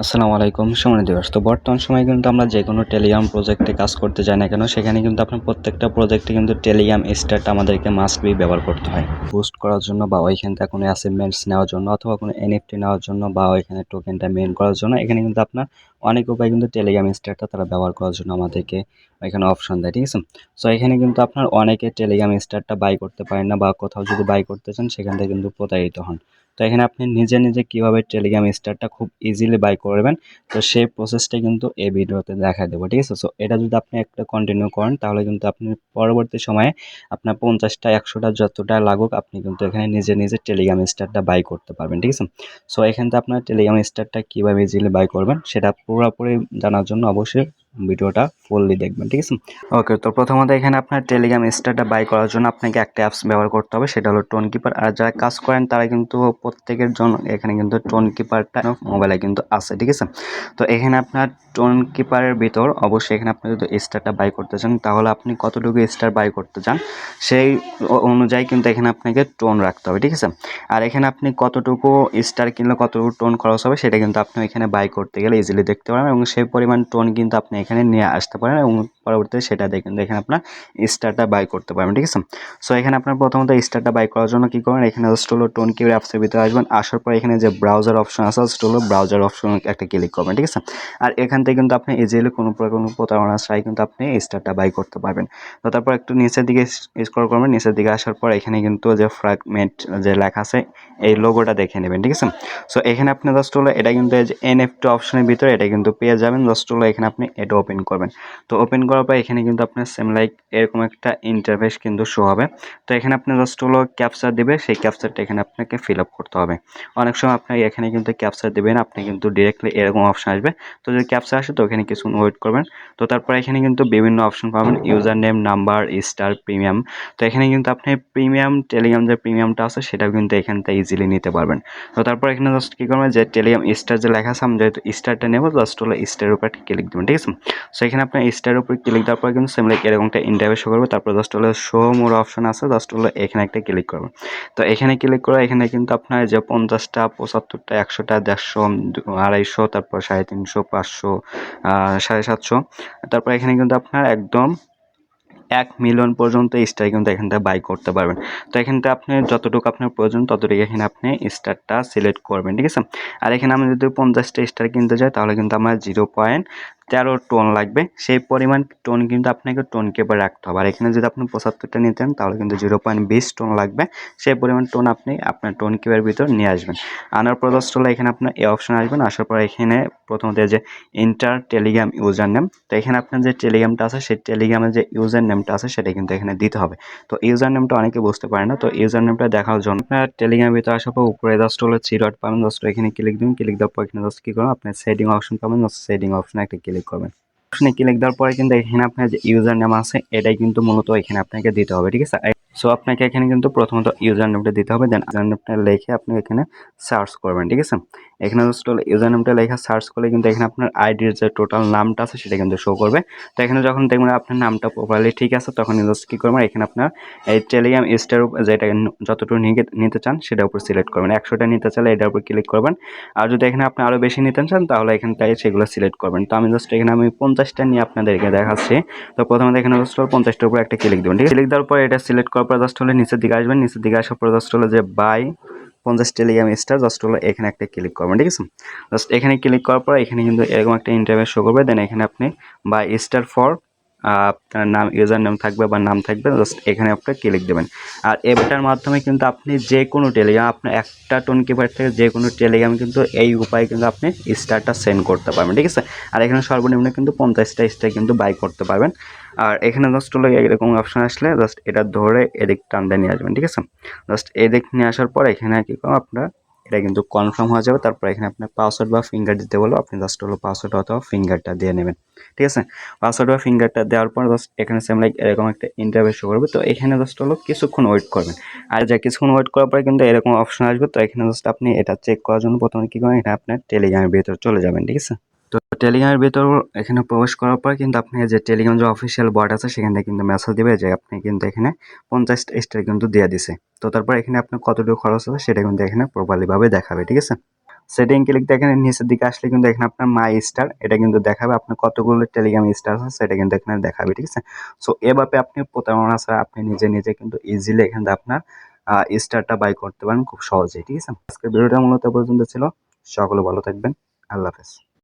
আসসালামু আলাইকুম সময় দিবস তো বর্তমান সময় কিন্তু আমরা যে কোনো টেলিগ্রাম প্রজেক্টে কাজ করতে যাই না কেন, সেখানে কিন্তু আপনার প্রত্যেকটা প্রজেক্টে কিন্তু টেলিগ্রাম স্টার্ট আমাদেরকে মাস্ট বি ব্যবহার করতে হয়। পোস্ট করার জন্য বা ওইখান থেকে কোনো অ্যাসাইনমেন্টস নেওয়ার জন্য অথবা কোনো এনএফটি নেওয়ার জন্য বা ওইখানে টোকেনটা মেন করার জন্য, এখানে কিন্তু আপনার অনেক উপায় কিন্তু টেলিগ্রাম স্টার্টটা তারা ব্যবহার করার জন্য আমাদেরকে এখানে অপশন দেয়, ঠিক আছে? সো এখানে কিন্তু আপনার অনেকে টেলিগ্রাম স্টার্টটা বাই করতে পারেন না বা কোথাও যদি বাই করতে চান, সেখান থেকে কিন্তু প্রতারিত হন। তো এখানে আপনি নিজে নিজে কীভাবে টেলিগ্রাম স্টারটা খুব ইজিলি বাই করবেন, তো সেই প্রসেসটা কিন্তু এই ভিডিওতে দেখা দেবো, ঠিক আছে? সো এটা যদি আপনি একটা কন্টিনিউ করেন, তাহলে কিন্তু আপনি পরবর্তী সময়ে আপনার পঞ্চাশটা, একশোটা যতটা লাগুক, আপনি কিন্তু এখানে নিজে নিজে টেলিগ্রাম স্টারটা বাই করতে পারবেন, ঠিক আছে? সো এখান থেকে আপনার টেলিগ্রাম স্টারটা কীভাবে ইজিলি বাই করবেন, সেটা পুরোপুরি জানার জন্য অবশ্যই ভিডিওটা ফুললি দেখবেন, ঠিক আছে? ওকে তো প্রথমত এখানে আপনার টেলিগ্রাম স্টারটা বাই করার জন্য আপনাকে একটা অ্যাপস ব্যবহার করতে হবে, সেটা হলো টোন কিপার আর যারা কাজ করেন, তারা কিন্তু প্রত্যেকের জন্য এখানে কিন্তু টোন কিপারটা মোবাইলে কিন্তু আছে, ঠিক আছে? তো এখানে আপনার টোন কিপারের ভিতর অবশ্যই এখানে আপনি যদি স্টারটা বাই করতে চান, তাহলে আপনি কতটুকু স্টার বাই করতে চান, সেই অনুযায়ী কিন্তু এখানে আপনাকে টোন রাখতে হবে, ঠিক আছে? আর এখানে আপনি কতটুকু স্টার কিনলে কতটুকু টোন খরচ হবে, সেটা কিন্তু আপনি এখানে বাই করতে গেলে ইজিলি দেখতে পারেন এবং সেই পরিমাণ টোন কিন্তু আপনি এখানে নিয়ে আসতে পারেন এবং পরবর্তীতে সেটা দেখেন দেখেন আপনার স্টারটা বাই করতে পারবেন, ঠিক আছে? সো এখানে আপনার প্রথমত স্টারটা বাই করার জন্য কী করবেন? এখানে জাস্ট হলো টোন কিউর অ্যাপসের ভিতরে আসবেন, আসার পর এখানে যে ব্রাউজার অপশন আছে জাস্ট হলো ব্রাউজার অপশন একটা ক্লিক করবেন, ঠিক আছে? আর এখান থেকে কিন্তু আপনি ইজিলি কোনো কোনো প্রতারণা ছাড়াই কিন্তু আপনি স্টারটা বাই করতে পারবেন। তো তারপর একটু নিচের দিকে স্ক্রল করবেন, নিচের দিকে আসার পর এখানে কিন্তু যে ফ্র্যাগমেন্ট যে লেখা আছে, এই লোগোটা দেখে নেবেন, ঠিক আছে? সো এখানে আপনি জাস্ট হলো এটা কিন্তু এনএফটি অপশনের ভিতরে এটা কিন্তু পেয়ে যাবেন। জাস্ট হলো এখানে আপনি এটা ওপেন করবেন। তো ওপেন করার পর এখানে কিন্তু আপনার সেম লাইক এরকম একটা ইন্টারভেস কিন্তু শো হবে। তো এখানে আপনি জাস্ট হলো ক্যাপচার দেবে, সেই ক্যাপচারটা এখানে আপনাকে ফিল আপ করতে হবে। অনেক সময় আপনার এখানে কিন্তু ক্যাপচার দেবেন, আপনি কিন্তু ডিরেক্টলি এরকম অপশন আসবে। তো যদি ক্যাপচার আসে তো এখানে কিছু ওয়েট করবেন। তো তারপর এখানে কিন্তু বিভিন্ন অপশন পাবেন user name number star premium তো এখানে কিন্তু আপনি প্রিমিয়াম টেলিগ্রাম যে প্রিমিয়ামটা আছে সেটাও কিন্তু এখান থেকে ইজিলি নিতে পারবেন। তো তারপর এখানে জাস্ট কী করবেন যে টেলিগ্রাম স্টার যে লেখা আছে, আমি যেহেতু স্টারটা নেব জাস্ট হলো স্টারের উপর ক্লিক দেবেন, ঠিক আছে? সো এখানে আপনার স্টারের উপর ক্লিক দেওয়ার পর কিন্তু সেম লাইক এরকম একটা ইন্টারভিউ শো করবে। তারপর জাস্ট হলো শো মোর অপশন আছে জাস্ট হলো এখানে একটা ক্লিক করবেন তো এখানে ক্লিক করে, এখানে কিন্তু আপনার যে পঞ্চাশটা, পঁচাত্তরটা, একশোটা, দেড়শো আড়াইশো, তারপর সাড়ে তিনশো, পাঁচশো সাড়ে সাতশো। তারপর এখানে কিন্তু আপনার একদম এক মিলিয়ন পর্যন্ত স্টার কিন্তু এখান থেকে বাই করতে পারবেন। তো এখানটা আপনি যতটুকু আপনার প্রয়োজন, ততটুকু এখানে আপনি স্টারটা সিলেক্ট করবেন, ঠিক আছে? আর এখানে আমি যদি পঞ্চাশটা স্টার কিনতে যাই তাহলে কিন্তু আমার জিরো পয়েন্ট তেরো টোন লাগবে। সেই পরিমাণ টোন কিন্তু আপনাকে টোন কেপার রাখতে হবে। আর এখানে যদি আপনি পঁচাত্তরটা নিতেন তাহলে কিন্তু জিরো পয়েন্ট বিশ টোন লাগবে। সেই পরিমাণ টোন আপনি আপনার টোন কেপার ভিতর নিয়ে আসবেন। আনার পর দশ এখানে আপনার এই অপশন আসবেন আসার পর এখানে প্রথমত যে ইন্টার টেলিগ্রাম ইউজার নেম তো এখানে আপনার যে টেলিগ্রামটা আছে, সেই টেলিগ্রামের যে ইউজার নেমটা আছে, সেটা কিন্তু এখানে দিতে হবে। তো ইউজার নেমটা অনেকে বুঝতে পারে না। তো ইউজার নেমটা দেখার জন্য আপনার টেলিগ্রামের ভিতরে আসার পর উপরে জাস্ট হলো থ্রি ডট পাবেন জাস্ট এখানে ক্লিক দিন ক্লিক দেওয়ার পর এখানে জাস্ট কী করবেন আপনার সেটিং অপশন পাবেন। সেটিং অপশনে একটা ক্লিক করবেন। অপশনে ক্লিক দেওয়ার পরে কিন্তু এখানে আপনার যে ইউজার নেম আছে, এটাই কিন্তু মূলত এখানে আপনাকে দিতে হবে, ঠিক আছে? সো আপনাকে এখানে কিন্তু প্রথমত ইউজার নেমটা দিতে হবে দেন ইউজার নেমটা লিখে আপনি এখানে সার্চ করবেন, ঠিক আছে? এখানে জাস্ট ইউজার নেমটা লেখা সার্চ করলে কিন্তু এখানে আপনার আইডির যে টোটাল নামটা আছে সেটা কিন্তু শো করবে। তো এখানে যখন দেখবেন আপনার নামটা প্রপারলি ঠিক আছে, তখন জাস্ট কী করবেন, এখানে আপনার এই টেলিগ্রাম স্টার যেটা যতটুকু নিতে চান সেটার উপর সিলেক্ট করবেন। একশোটা নিতে চাইলে এটার উপর ক্লিক করবেন। আর যদি এখানে আপনি আরও বেশি নিতে চান, তাহলে এখানটায় সেগুলো সিলেক্ট করবেন। তো আমি জাস্ট এখানে আমি পঞ্চাশটা নিয়ে আপনাদেরকে দেখাচ্ছি। তো প্রথমে এখানে জাস্ট পঞ্চাশটার উপর একটা ক্লিক দেবেন, ঠিক ক্লিক দেওয়ার পর এটা সিলেক্ট করার পর জাস্ট হলে নিচের দিকে আসবেন, নিচের দিকে আসার পর জাস্ট হলো যে বাই পঞ্চাশ টেলিগ্রাম স্টার জাস্ট হলো এখানে একটা ক্লিক করবেন, ঠিক আছে? জাস্ট এখানে ক্লিক করার পর এখানে কিন্তু এরকম একটা ইন্টারভিউ শো করবে দেন এখানে আপনি বাই স্টার ফর আপনার নাম ইউজার নেম থাকবে বা নাম থাকবে জাস্ট এখানে আপনি ক্লিক দেবেন। আর এটার মাধ্যমে কিন্তু আপনি যে কোনো টেলিগ্রাম আপনার একটা টোন কিপার থেকে যে কোনো টেলিগ্রাম কিন্তু এই উপায়ে কিন্তু আপনি স্টারটা সেন্ড করতে পারবেন, ঠিক আছে? আর এখানে সর্বনিম্ন কিন্তু পঞ্চাশটা স্টার কিন্তু বাই করতে পারবেন। আর এখানে জাস্ট হলো এরকম অপশন আসলে জাস্ট এটা ধরে এদিক টানতে নিয়ে আসবেন, ঠিক আছে? জাস্ট এদিক নিয়ে আসার পর এখানে কী করো আপনার এটা কিন্তু কনফার্ম হয়ে যাবে। তারপর এখানে আপনার পাসওয়ার্ড বা ফিঙ্গার দিতে বলো, আপনি জাস্ট হলো পাসওয়ার্ড অথবা ফিঙ্গারটা দিয়ে নেবেন। ঠিক আছে? পাসওয়ার্ড বা ফিঙ্গারটা দেওয়ার পর জাস্ট এখানে সেম লাইক এরকম একটা ইন্টারভিউ শো করবে। তো এখানে জাস্ট হলো কিছুক্ষণ ওয়েট করবেন। আর যা কিছুক্ষণ ওয়েট করার পরে কিন্তু এরকম অপশন আসবে। তো এখানে জাস্ট আপনি এটা চেক করার জন্য প্রথমে কী করেন এটা আপনার টেলিগ্রামের ভিতরে চলে যাবেন। ঠিক আছে? টেলিগ্রামের ভেতর এখানে প্রবেশ করার পর কিন্তু আপনি যে টেলিগ্রাম যে অফিসিয়াল বট আছে, সেখান থেকে কিন্তু মেসেজ দেবে যে আপনি কিন্তু এখানে পঞ্চাশটা স্টার কিন্তু দিয়ে দিছে। তো তারপর এখানে আপনার কতটুকু খরচ হবে সেটা কিন্তু এখানে প্রপারলিভাবে দেখাবে, ঠিক আছে? সেটিং ক্লিক দেখেন নিচের দিকে আসলে কিন্তু এখানে আপনার মাই স্টার এটা কিন্তু দেখাবে। আপনার কতগুলো টেলিগ্রাম স্টার আছে, সেটা কিন্তু এখানে দেখাবে, ঠিক আছে? সো এভাবে আপনি প্রতারণা ছাড়া আপনি নিজে নিজে কিন্তু ইজিলি এখানে আপনার স্টারটা বাই করতে পারেন খুব সহজেই, ঠিক আছে? আজকের ভিডিওটা মূলত পর্যন্ত ছিল। সকলে ভালো থাকবেন। আল্লাহ হাফেজ।